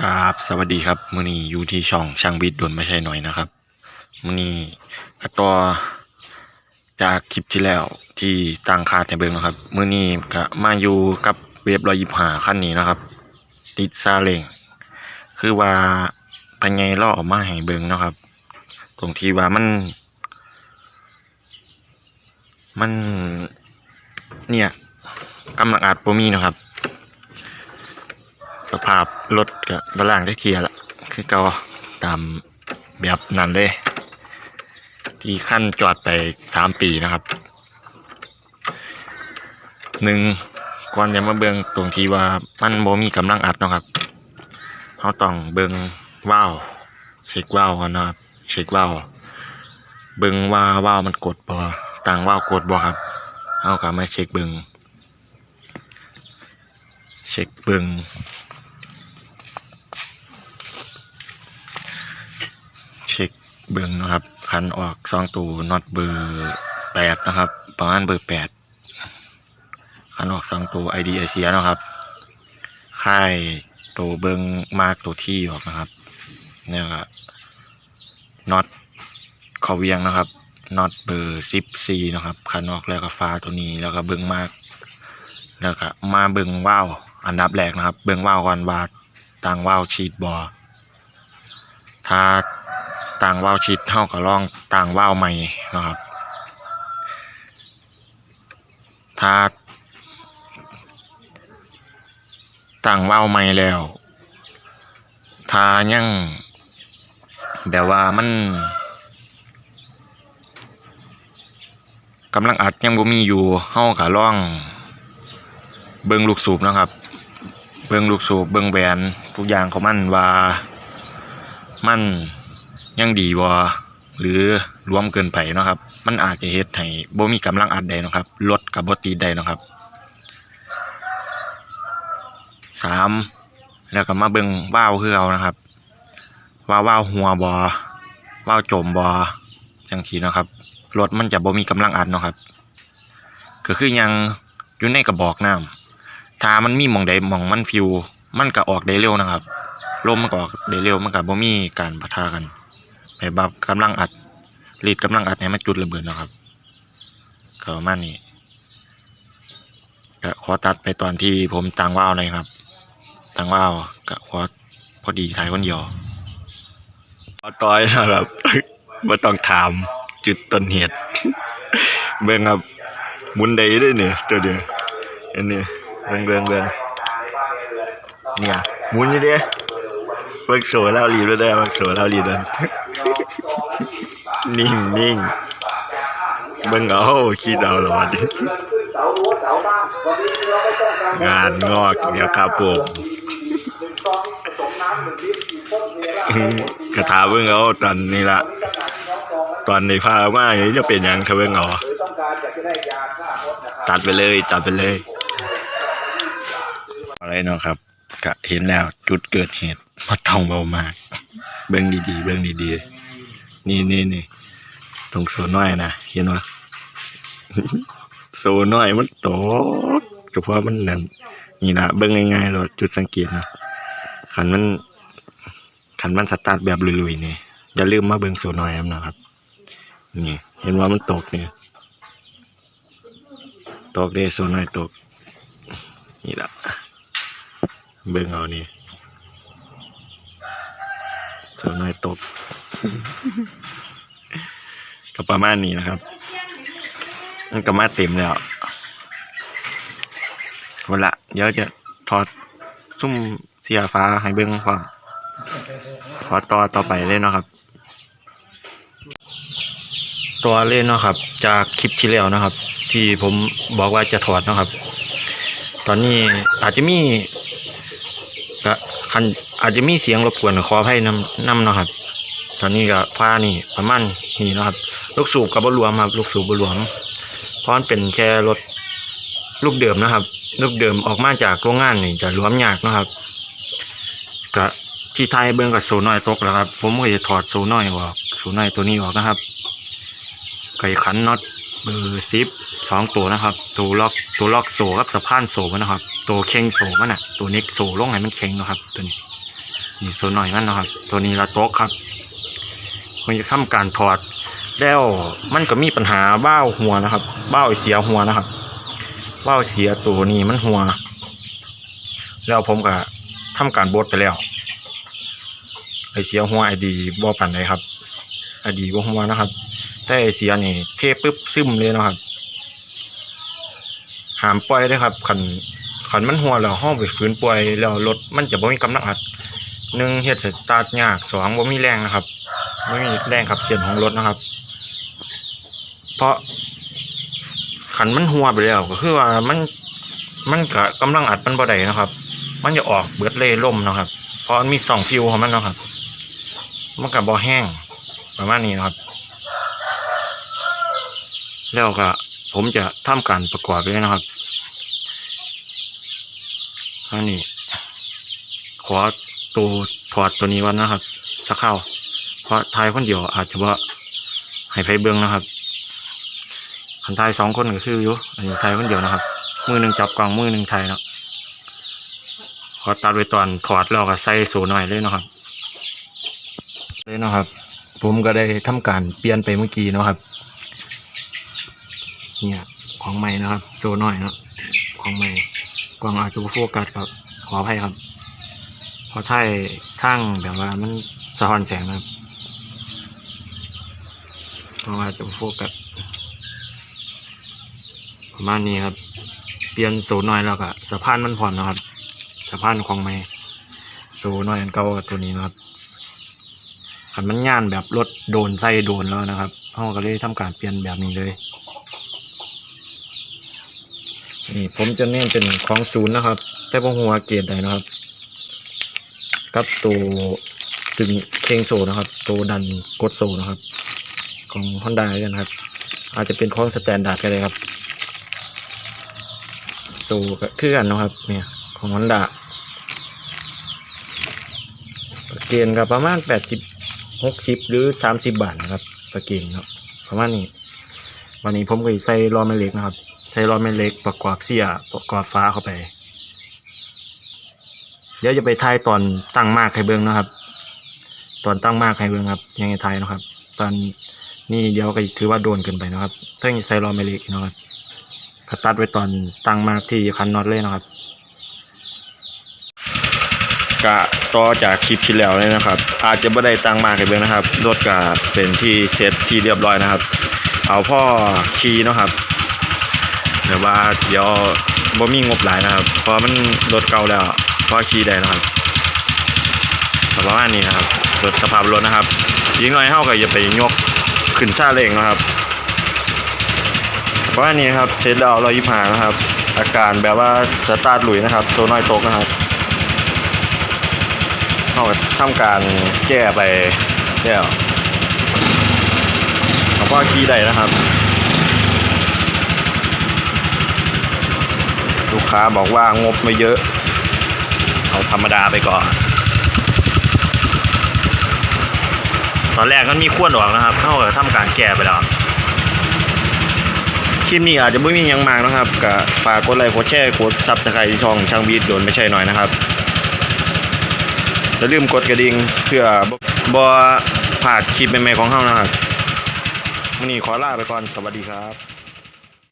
กราบสวัสดีครับมื้อนี้อยู่ที่ช่องช่างบิดดนไม่ใช่หน่อยนะครับมื้อนี้ก็ต่อจากคลิปที่แล้วที่ตั้งคาดในเบิงนะครับมื้อนี้ก็มาอยู่กับเวฟ125คันนี้นะครับ ติดซาเล้งคือว่าภายในล่อออกมาให้เบิงนะครับ ตรงที่ว่ามัน มัน เนี่ยกำลังอัดบ่มีนะครับ สภาพรถกับบล่างได้เคลียร์ละคือเก่าตามแบบนั้นเลย ที่ขั้นจอดไปสามปีนะครับหนึ่งก่อนจะมาเบิงตรงที่ว่ามันโบมีกำลังอัดนะครับเขาต้องเบิงว้าวเช็คว้าวก่อนนะครับเช็คว้าวเบิงว่าว้าวมันกดบ่ต่างว้าวกดบ่ครับเขาก็มาเช็คเบิงเช็คเบิง เช็ค เบิ้งนะครับคันออกซองตูน็อตเบอร์แปดนะครับประมาณเบอร์แปดคันออกซองตูไอดีไอเสียนะครับค่ายตัวเบิ้งมากตัวที่ออกนะครับเนี่ยก็น็อตขอเวียงนะครับน็อตเบอร์สิบซีนะครับคันออกแล้วก็ฟ้าตัวนี้แล้วก็เบิ้งมากแล้วก็มาเบิ้งว่าวอันดับแรกนะครับ เบิ้งว่าวก่อนว่าต่างว่าวชีดบอถ้า ต่างว่าวชิดเท่ากับร่องต่างว่าวใหม่นะครับ ถ้าต่างว่าวใหม่แล้วถ้ายังแบบว่ามันกำลังอัดยังบ่มีอยู่เฮากับร่อง เบิงลูกสูบนะครับ เบิงลูกสูบเบิงแหวนทุกอย่างของมันว่ามัน ยังดีบ่หรือรวมเกินไปเนาะครับ มันอาจจะเฮ็ดให้บ่มีกำลังอัดได้นะครับลดกับบ่ตีดได้นะครับสามแล้วก็มาเบิ่งว่าวคือเอานะครับ ว่าว่าวหัวบ่ว่าวจมบ่จังซี่เนะครับรถมันจะบ่มีกำลังอัดเนาะครับ ก็คือยังอยู่ในกระบอกน้ำถ้ามันมีหม่องใดหม่องมันฟิว มันก็ออกได้เร็วนะครับลมมันก็ออกได้เร็วมันก็บ่มีการปะทะกัน ไปบับกำลังอัดรีดกำลังอัดให้มันจุดระเบิดนะครับก็ประมาณนี้ก็ขอตัดไปตอนที่ผมต่างว่าวหน่อยครับต่างว่าวก็ขอพอดีถ่ายคนเดียวขอต่อยนะครับบ่ต้องถามจุดต้นเหตุเบิ่งครับมุนได้ด้วยเนี่ยตัวเดียวอันนี้เบิ่งเบิ่งเบิ่งเนี่ยมุนอยู่เด้เบิกโสแล้วรีบแล้วได้เบิกโสแล้วรีบแล้วนิ่งนิ่งเบิ่งเอาคิดเอาละวันนี้งานงอกเดี๋ยวครับผมกระถาเบิ่งเอาตอนนี้ละตอนในพามาอย่างนี้จะเป็นหยังเธอเบิ่งเอาตัดไปเลยตัดไปเลย อะไรเนาะครับก็เห็นแล้วจุดเกิดเหตุ มาต้องเบามากเบิ่งดีๆเบิ่งดีๆนี่นี่นี่ตรงโซน้อยนะเห็นว่าโซน้อยมันตกก็เพราะมันนั่นนี่นะเบิ่งง่ายๆเราจุดสังเกตนะขันมันขันมันสตาร์ทแบบลุยๆนี่อย่าลืมมาเบิ่งโซน้อยนะครับ นี่ เห็นว่ามันตกเนี่ยตกเด้โซน้อยตกนี่ละเบิ่งเอานี่ เท่าน้อยตกก็ประมาณนี้นะครับ มันก็มาเต็มแล้ววันละเดี๋ยวจะถอดซุ่มเสียฟ้าให้เบิ่งพอมถอต่อต่อไปเลยเนาะครับ ตัวเล่นเนาะครับ จากคลิปที่แล้วนะครับ ที่ผมบอกว่าจะถอดเนาะครับ ตอนนี้อาจจะมีก็คัน อาจจะมีเสียงรบกวนขออภัยนำน้ำนะครับ ตอนนี้ก็ผ้านี่ประมาณนี่นะครับ ลูกสูบกับบรวมครับ ลูกสูบบรวมเพราะมันเป็นแค่รถลูกเดิมนะครับ ลูกเดิมออกมาจากโรงงานนี่จะรวมยากนะครับก็ที่ไทยเบิ้งกับโซน้อยตกแล้วครับ ผมก็จะถอดโซน้อยออกโซน้อยตัวนี้ออกนะครับไก่ขันน็อตเบอร์ซิปสองตัวนะครับ ตัวล็อกตัวล็อกโซ่กับสะพานโซ่มันนะครับ ตัวเข่งโซ่มันอะตัวเน็กโซ่ลงให้มันเข่งนะครับตัวนี้ นี่โซนหน่อยมันนะครับ ตัวนี้ละโต๊ะครับมันจะทำการถอดแล้วมันก็มีปัญหาเบ้าหัวนะครับ เบ้าเสียหัวนะครับ เบ้าเสียตัวนี้มันหัว แล้วผมก็ทำการบดไปแล้วไอเสียหัวไอดีบ่ปันเลยครับไอดีบ่หัวนะครับแต่ไอเสียนี่เทปุ๊บซึมเลยนะครับหามปล่อยเลยครับขันขันมันหัวแล้วห้องไปฝืนปล่อยแล้วรถมันจะบ่มีกำลังอัด หนึ่งเฮ็ดสตาร์ทยากสองบ่ามีแรงนะครับบ่มีแรงขับเขียนของรถนะครับ เพราะขันมันหัวไปแล้วก็คือว่ามันมันก็กำลังอัดมันบ่ได้นะครับ มันจะออกเบิดเล่ล่มนะครับ เพราะมันมีสองฟิวของมันนะครับ มันก็บ่แห้งประมาณนี้นะครับ แล้วก็ผมจะทำการประกอบเลยนะครับอันนี้ขอ ตัวถอดตัวนี้วันนะครับสักเข้า เพราะทายคนเดียวอาจจะว่าให้ไฟเบื้องนะครับคันทายสองคนก็คืออยู่อันนี้ทายคนเดียวนะครับ มือหนึ่งจับกล่องมือหนึ่งทายเนาะขอตัดไว้ตอนถอดแล้วก็ใส่โซหน่อยเลยนะครับเลยนะครับ ผมก็ได้ทำการเปลี่ยนไปเมื่อกี้นะครับ เนี่ยของใหม่นะครับโซหน่อยเนาะของใหม่กล้องอาจจะบ่โฟกัสครับขออภัยครับ เพราถ่ายทั้งแบบว่ามันสะท้อนแสงนะครับกล้องอาจจะโฟกัสประมาณนี้ครับ เปลี่ยนโซหน่อยแล้วก็สะพานมันพร้อมนะครับสะพานของใหม่โซหน่อยอันเก่ากับตัวนี้นะครับขันมันย่านแบบรถโดนใส่โดนแล้วนะครับเขาก็เลยทำการเปลี่ยนแบบนี้เลยนี่ผมจะเน้นเป็นของศูนย์นะครับ แต่พวกหัวเกียร์ใดนะครับ กับตัวตึงเคงโซนะครับ ตัวดันกดโซนะครับ ของฮอนด้ากันครับ อาจจะเป็นของสแตนดาร์ดก็ได้ครับ โซก็คือกันนะครับเนี่ยของฮอนด้าเกณฑ์ก็ประมาณแปดสิบหกสิบหรือสามสิบบาทนะครับประเกณฑ์เนาะประมาณนี้ วันนี้ผมก็ใส่ลอแม่เหล็กนะครับใช้ล้อแม่เหล็กประกอบเสียประกอบฟ้าเข้าไป เดี๋ยวจะไปทายตอนตั้งมากให้เบิ้งนะครับ ตอนตั้งมากให้เบิ้งครับ ยังไงทายนะครับ ตอนนี้เดี๋ยวก็ถือว่าโดนเกินไปนะครับถ้าใส่อแม่เหล็กอีกนะครับก็ตัดไว้ตอนตั้งมากที่คันน็อตเลยนะครับกะต่อจากคลิปที่แล้วเลยนะครับ อาจจะไม่ได้ตั้งมากให้เบิ้งนะครับรถก็เป็นที่เซตที่เรียบร้อยนะครับ เอาพ่อขี่เนะครับแต่ว่าเดี๋ยวบ่มีงบหลายนะครับ เพราะมันรถเก่าแล้ว พอขี่ได้นะครับประมาณนี้นะครับรถสภาพรถนะครับยิงน้อยเฮาก็อย่าไปยกขึ้นซาเล้งนะครับประมาณนี้ครับเสร็จแล้วเรายิบหานะครับ อาการแบบว่าสตาร์ทหลุยนะครับโซน้อยตกนะครับเฮาก็ทำการแก้ไปแล้วเอาพ่อขี่ได้นะครับลูกค้าบอกว่างบไม่เยอะ เอาธรรมดาไปก่อน ตอนแรกมันมีขั้วออกนะครับเท่ากับทำการแก้ไปแล้วคลิปนี้อาจจะไม่มียังมากนะครับก็ฝากกดไลค์กดแชร์กดซับสไครต์ช่องช่างบีดโดนไม่ใช่หน่อยนะครับอย่าลืมกดกระดิ่งเพื่อบ่พลาคลิปใหม่ๆของเฮานะครับวันนี้ขอลาไปก่อนสวัสดีครับ